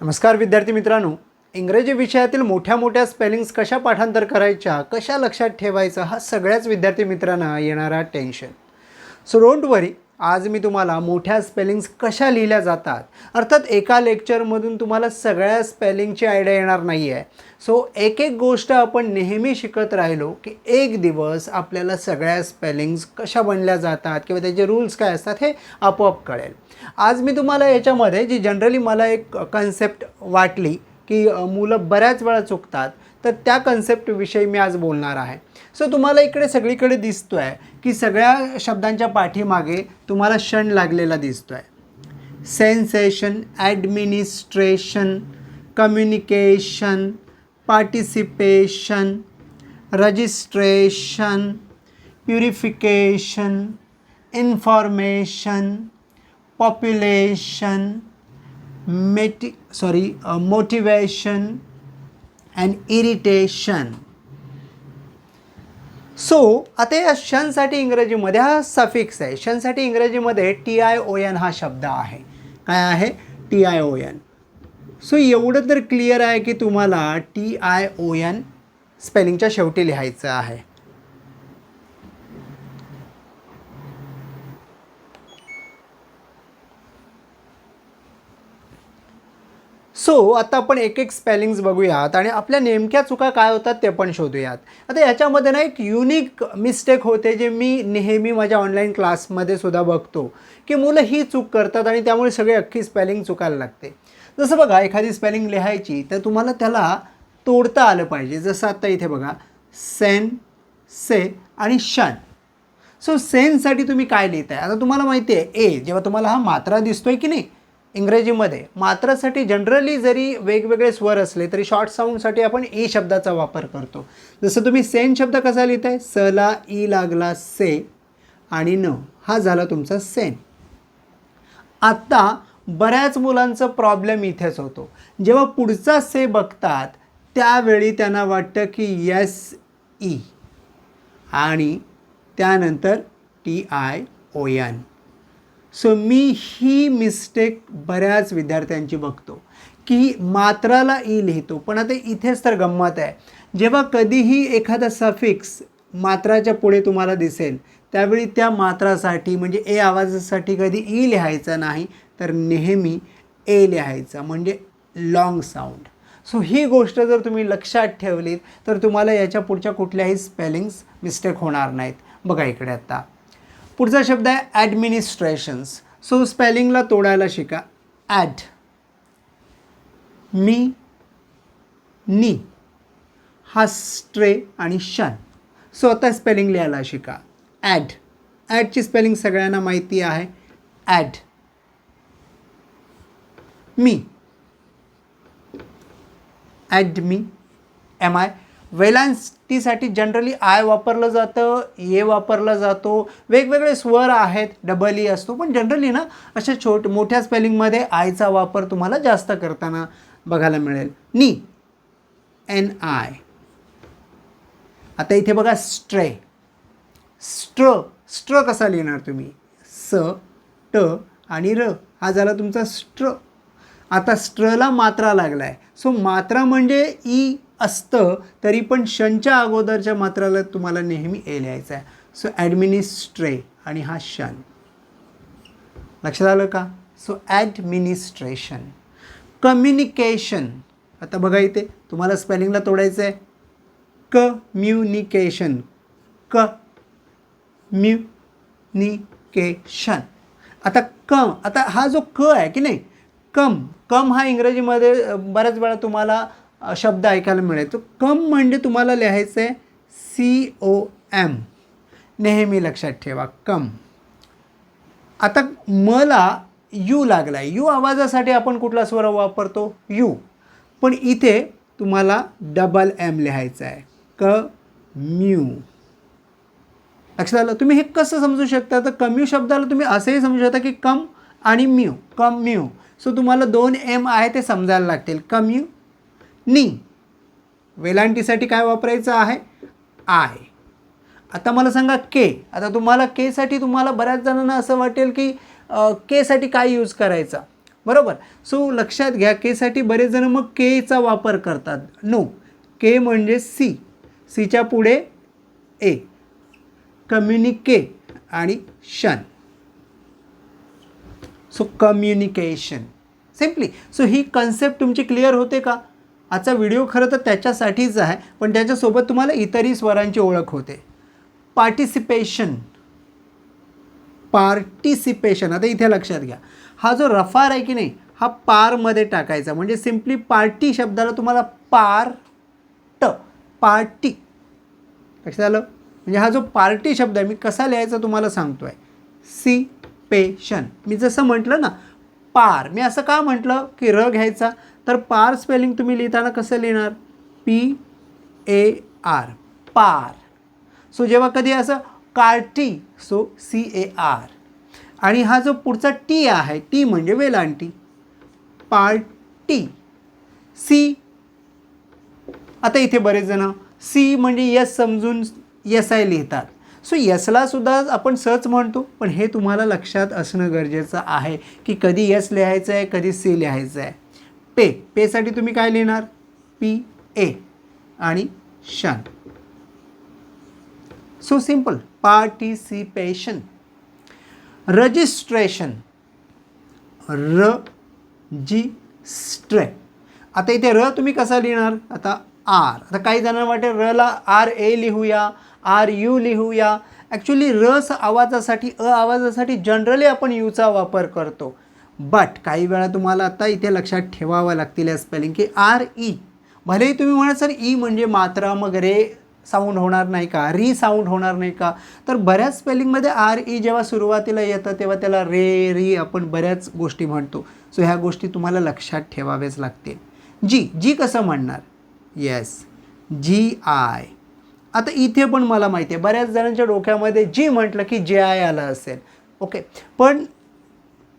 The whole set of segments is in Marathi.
नमस्कार विद्यार्थी मित्रांनो. इंग्रजी विषयातील मोठ्या मोठ्या स्पेलिंग्स कशा पाठांतर करायच्या कशा लक्षात ठेवायचं हा सगळ्याच विद्यार्थी मित्रांना येणारा टेन्शन सो डोंट वरी आज मी तुम्हाला मोठ्या स्पेलिंग्स कशा लिहिल्या जातात? अर्थात एका लेक्चरमधून तुम्हाला सगळ्या स्पेलिंगची आयडिया येणार नाही आहे सो एक एक गोष्ट आपण नेहमी शिकत राहिलो की एक दिवस आपल्याला सगळ्या स्पेलिंग्स कशा बनल्या जातात किंवा त्याचे रूल्स काय असतात हे आपोआप कळेल. आज मी तुम्हाला याच्यामध्ये जी जनरली मला एक कन्सेप्ट वाटली की मुलं बऱ्याच वेळा चुकतात तर त्या कन्सेप्टविषयी मी आज बोलणार आहे. सो तुम्हाला इकडे सगळीकडे दिसतो आहे की सगळ्या शब्दांच्या पाठीमागे तुम्हाला क्षण लागलेला दिसतो आहे sensation administration communication participation registration purification information population मेटि sorry motivation and irritation. So आता या शनसाठी इंग्रजीमध्ये हा सफिक्स आहे. शनसाठी इंग्रजीमध्ये टी आय ओ एन हा शब्द आहे. काय आहे? T I O N so एवढं तर क्लिअर आहे की तुम्हाला टी आय ओ एन स्पेलिंगच्या शेवटी लिहायचं आहे. सो आता आपण एक एक स्पेलिंग्स बघूयात आणि आपल्या नेमक्या चुका काय होतात ते पण शोधूयात. आता याच्यामध्ये ना एक युनिक मिस्टेक होते जे मी नेहमी माझ्या ऑनलाईन क्लासमध्ये सुद्धा बघतो की मुलं ही चूक करतात आणि त्यामुळे सगळी अख्खी स्पेलिंग चुकायला लागते. जसं बघा एखादी स्पेलिंग लिहायची तर तुम्हाला त्याला तोडता आलं पाहिजे. जसं आत्ता इथे बघा सेन से आणि शन सो सेनसाठी तुम्ही काय लिहिताय? आता तुम्हाला माहिती आहे ए जेव्हा तुम्हाला हा मात्रा दिसतोय की नाही इंग्रजीमध्ये. मात्रासाठी जनरली जरी वेगवेगळे स्वर असले तरी शॉर्ट साऊंडसाठी आपण ई शब्दाचा वापर करतो. जसं तुम्ही सेन शब्द कसा लिहिताय? सला ई लागला से आणि न. हा झाला तुमचा सेन आत्ता बऱ्याच मुलांचा प्रॉब्लेम इथेच होतो. जेव्हा पुढचा से बघतात त्यावेळी त्यांना वाटतं की यस ई e. आणि त्यानंतर T I O N so मी ही मिस्टेक बऱ्याच विद्यार्थ्यांची बघतो. की मात्राला ई लिहितो. पण आता इथेच तर गंमत आहे. जेव्हा कधीही एखादा सफिक्स मात्राच्या पुढे तुम्हाला दिसेल त्यावेळी त्या मात्रासाठी म्हणजे ए आवाजासाठी कधी ई लिहायचा नाही तर नेहमी ए लिहायचा म्हणजे लाँग साऊंड सो ही गोष्ट जर तुम्ही लक्षात ठेवलीत तर तुम्हाला याच्या पुढच्या कुठल्याही स्पेलिंग्स मिस्टेक होणार नाहीत. बघा इकडे आत्ता पुढचा शब्द आहे ॲडमिनिस्ट्रेशन्स सो स्पेलिंगला तोडायला शिका. ॲड मी नी. हा स्ट्रे आणि शन. सो आता स्पेलिंग लिहायला शिका. ॲड ॲडची स्पेलिंग सगळ्यांना माहिती आहे. Ad mi. Ad mi M I वेलांटीसाठी generally I वापरलं जातं ये वापरला जातो. वेगवेगळे स्वर आहेत डबल ई e असतो पण जनरली ना अशा छोट मोठ्या स्पेलिंगमध्ये आयचा वापर तुम्हाला जास्त करताना बघायला मिळेल. नी एन आय आता इथे बघा स्ट्रे. स्ट्र स्ट्र कसा लिहिणार तुम्ही? स ट आणि र. हा झाला तुमचा स्ट्र. आता स्ट्रला मात्रा लागला आहे सो मात्रा म्हणजे ई असतं तरी पण शनच्या अगोदरच्या मात्राला तुम्हाला नेहमी ए लिहायचं आहे. सो ॲडमिनिस्ट्रे आणि हा शन लक्षात आलं का? सो ॲडमिनिस्ट्रेशन कम्युनिकेशन आता बघा इथे तुम्हाला स्पेलिंगला तोडायचं आहे. कम्युनिकेशन क म्युनिकेशन आता कम आता हा जो क आहे की नाही? कम कम हा इंग्रजीमध्ये बऱ्याच वेळा तुम्हाला शब्द ऐकायला मिळेल. तो कम म्हणजे तुम्हाला लिहायचं आहे सी ओ एम नेहमी लक्षात ठेवा कम. आता मला यू लागला आहे यू आवाजासाठी आपण कुठला स्वर वापरतो? यू. पण इथे तुम्हाला डबल एम लिहायचं आहे क म्यू. लक्षात आलं? तुम्ही हे कसं समजू शकता? तर कम्यू शब्दाला तुम्ही असंही समजू शकता की कम आणि म्यू. कम म्यू. सो तुम्हाला दोन एम आहे ते समजायला लागतील. कम्यू नी. वेलांटीसाठी काय वापरायचं आहे? आय. आता मला सांगा के. आता तुम्हाला केसाठी तुम्हाला बऱ्याच जणांना असं वाटेल की केसाठी काय यूज करायचा? बरोबर? सो लक्षात घ्या केसाठी बरेच जण मग केचा वापर करतात. नो के म्हणजे सी. सीच्या पुढे ए. कम्युनिके आणि tion. So communication. Simply so ही कन्सेप्ट तुमची क्लिअर होते का? आजचा व्हिडिओ खरं तर त्याच्यासाठीच आहे पण त्याच्यासोबत तुम्हाला इतरही स्वरांची ओळख होते. पार्टिसिपेशन पार्टिसिपेशन आता इथे लक्षात घ्या. हा जो रफार आहे की नाही हा पारमध्ये टाकायचा. म्हणजे सिम्पली पार्टी शब्दाला तुम्हाला पार ट पार्टी. लक्षात आलं? म्हणजे हा जो पार्टी शब्द आहे मी कसा लिहायचा तुम्हाला सांगतो आहे सी पेशन मी जसं म्हटलं ना पार. मी असं का म्हटलं? की र घ्यायचा. तर पार स्पेलिंग तुम्ही लिहिताना कसं लिहिणार? P A R. Par. So जेव्हा कधी असं कार्टी सो सी ए आर आणि हा जो पुढचा टी आहे टी म्हणजे वेलांटी. पार्टी. सी आता इथे बरेच जण सी म्हणजे यस समजून यस आय लिहितात. सो यसला सुद्धा आपण सच म्हणतो पण हे तुम्हाला लक्षात असणं गरजेचं आहे की कधी यस लिहायचं आहे कधी सी लिहायचं आहे पे. पेसाठी तुम्ही काय लिहिणार? पी ए आणि शन. सो सिंपल पार्टिसिपेशन रजिस्ट्रेशन र जी स्ट्रे आता इथे र तुम्ही कसा लिहिणार? आता आर आता काही जणांना वाटेल रला आर ए लिहूया आर यू लिहूया. ॲक्च्युली रस आवाजासाठी अ आवाजासाठी जनरली आपण यूचा वापर करतो. बट काही वेळा तुम्हाला आता इथे लक्षात ठेवावं लागतील या स्पेलिंग की आर ई भलेही तुम्ही म्हणा सर ई म्हणजे मात्रा मग रे साऊंड होणार नाही का? री साऊंड होणार नाही का? तर बऱ्याच स्पेलिंगमध्ये आर ई जेव्हा सुरुवातीला येतं तेव्हा त्याला रे री आपण बऱ्याच गोष्टी म्हणतो. सो ह्या गोष्टी तुम्हाला लक्षात ठेवाव्याच लागतील. जी जी कसं म्हणणार? येस जी आय आता इथे पण मला माहिती आहे बऱ्याच जणांच्या डोक्यामध्ये जी म्हटलं की जे आय आलं असेल. ओके पण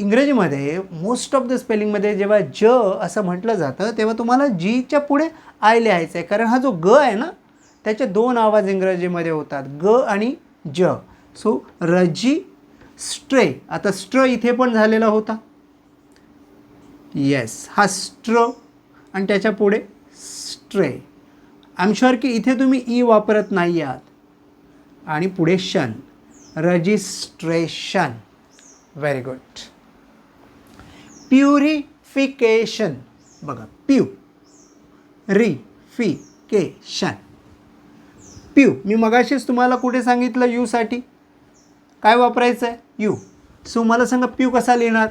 इंग्रजीमध्ये मोस्ट ऑफ द स्पेलिंगमध्ये जेव्हा ज असं म्हटलं जातं तेव्हा तुम्हाला जीच्या पुढे आय लिहायचं आहे कारण हा जो ग आहे ना त्याचे दोन आवाज इंग्रजीमध्ये होतात. ग आणि ज. सो रजी स्ट्रे. आता स्ट्र इथे पण झालेला होता. येस हा स्ट्र आणि त्याच्या पुढे स्ट्रे. आय एम शुअर की इथे तुम्ही ई वापरत नाही आहात. आणि पुढे tion. Registration. Very good purification. बघा प्यू. री फी के शन प्यू. मी मगाशीच तुम्हाला कुठे सांगितलं यूसाठी काय वापरायचं आहे यू. सो मला सांगा प्यू कसा लिहिणार?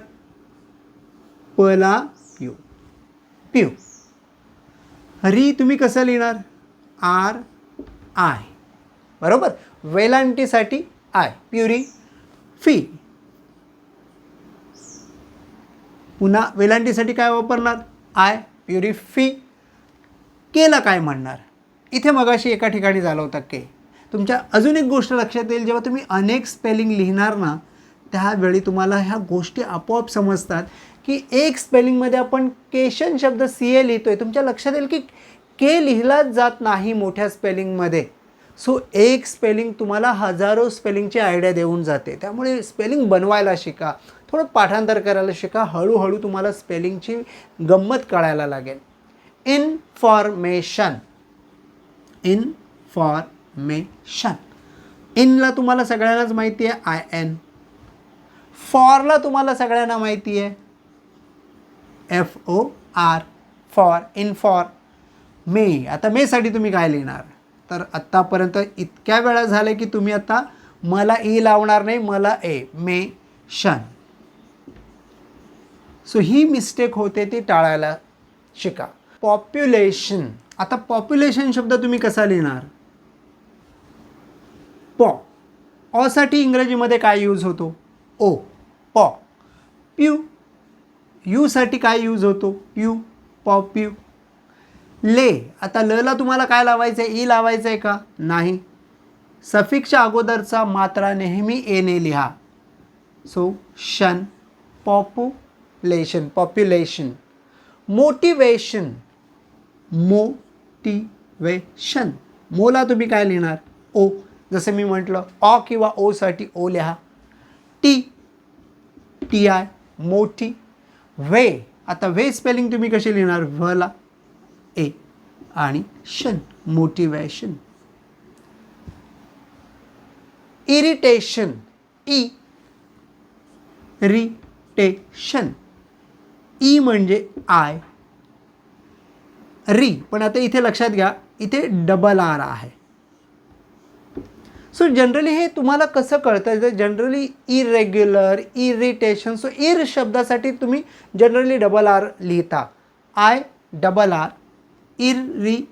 पला प्यू प्यू. री तुम्ही कसं लिहिणार? R I. बरोबर? वेलांटीसाठी आय. प्युरी फी पुन्हा वेलांटीसाठी काय वापरणार? आय प्युरिफी केला काय म्हणणार? इथे मगाशी एका ठिकाणी झालं होतं के. तुमच्या अजून एक गोष्ट लक्षात येईल जेव्हा तुम्ही अनेक स्पेलिंग लिहिणार ना त्यावेळी तुम्हाला ह्या गोष्टी आपोआप समजतात की एक स्पेलिंगमध्ये आपण केशन शब्द सी ए लिहितो आहे तुमच्या लक्षात येईल की के लिहिलाच जात नाही मोठ्या स्पेलिंगमध्ये सो एक स्पेलिंग तुम्हाला हजारो स्पेलिंगची आयडिया देऊन जाते. त्यामुळे स्पेलिंग बनवायला शिका थोडं पाठांतर करायला शिका हळूहळू तुम्हाला स्पेलिंगची गंमत कळायला लागेल. इन्फॉर्मेशन इन्फॉर्मेशन इनला तुम्हाला सगळ्यांनाच माहिती आहे आय एन फॉरला तुम्हाला सगळ्यांना माहिती आहे. F O R for in for ma आता मेसाठी तुम्ही काय लिहिणार? तर आत्तापर्यंत इतक्या वेळा झालं की तुम्ही आता मला ई लावणार नाही मला ए मे शन सो ही मिस्टेक होते ती टाळायला शिका. पॉप्युलेशन आता पॉप्युलेशन शब्द तुम्ही कसा लिहिणार? पॉ. ऑसाठी इंग्रजीमध्ये काय यूज होतो? ओ. पॉ. प्यू यूसाठी काय यूज होतो? प्यू पॉ. प्यू ले. आता लला तुम्हाला काय लावायचं आहे ई लावायचं आहे का? नाही. सफिक्सच्या अगोदरचा मात्रा नेहमी एने लिहा. सो शन पॉप्युलेशन पॉप्युलेशन मोटिवेशन मोटिवेशन मोला तुम्ही काय लिहिणार? ओ. जसं मी म्हटलं ऑ किंवा ओसाठी ओ लिहा. टी टी आय मोठी वे. आता वे स्पेलिंग तुम्ही कशी लिहिणार? व्हला ए आणि शन motivation irritation E retention E म्हणजे आय री पण आता इथे लक्षात घ्या इथे डबल आर आहे. सो जनरली हे तुम्हाला कसं कळतं जर generally irregular irritation so ir शब्दासाठी तुम्ही जनरली डबल आर लिहिता. I double R irritation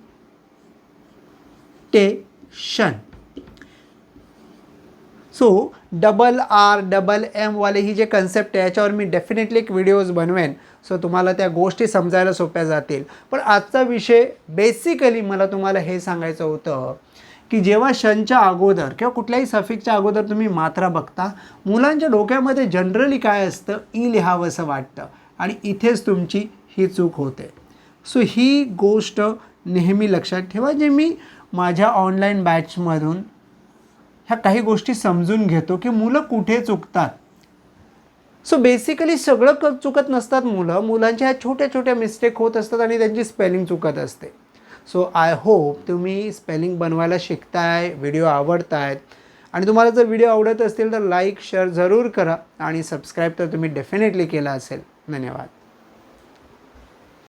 so double R double M वाले ही जे कन्सेप्ट आहे याच्यावर मी डेफिनेटली एक व्हिडिओज बनवेन. सो तुम्हाला त्या गोष्टी समजायला सोप्या जातील. पण आजचा विषय बेसिकली मला तुम्हाला हे सांगायचं होतं की जेव्हा शनच्या अगोदर किंवा कुठल्याही सफिकच्या अगोदर तुम्ही मात्रा बघता मुलांच्या डोक्यामध्ये जनरली काय असतं? ई लिहावं असं वाटतं. आणि इथेच तुमची ही चूक होते. सो ही गोष्ट नेहमी लक्षात ठेवा. जे मी माझ्या ऑनलाईन बॅचमधून ह्या काही गोष्टी समजून घेतो की मुलं कुठे चुकतात. सो बेसिकली सगळं क चुकत नसतात मुलं. मुलांच्या ह्या छोट्या छोट्या मिस्टेक होत असतात आणि त्यांची स्पेलिंग चुकत असते. सो आय होप तुम्ही स्पेलिंग बनवायला शिकताय व्हिडिओ आवडतायत. आणि तुम्हाला जर व्हिडिओ आवडत असतील तर लाईक शेअर जरूर करा. आणि सबस्क्राईब तर तुम्ही डेफिनेटली केला असेल. धन्यवाद.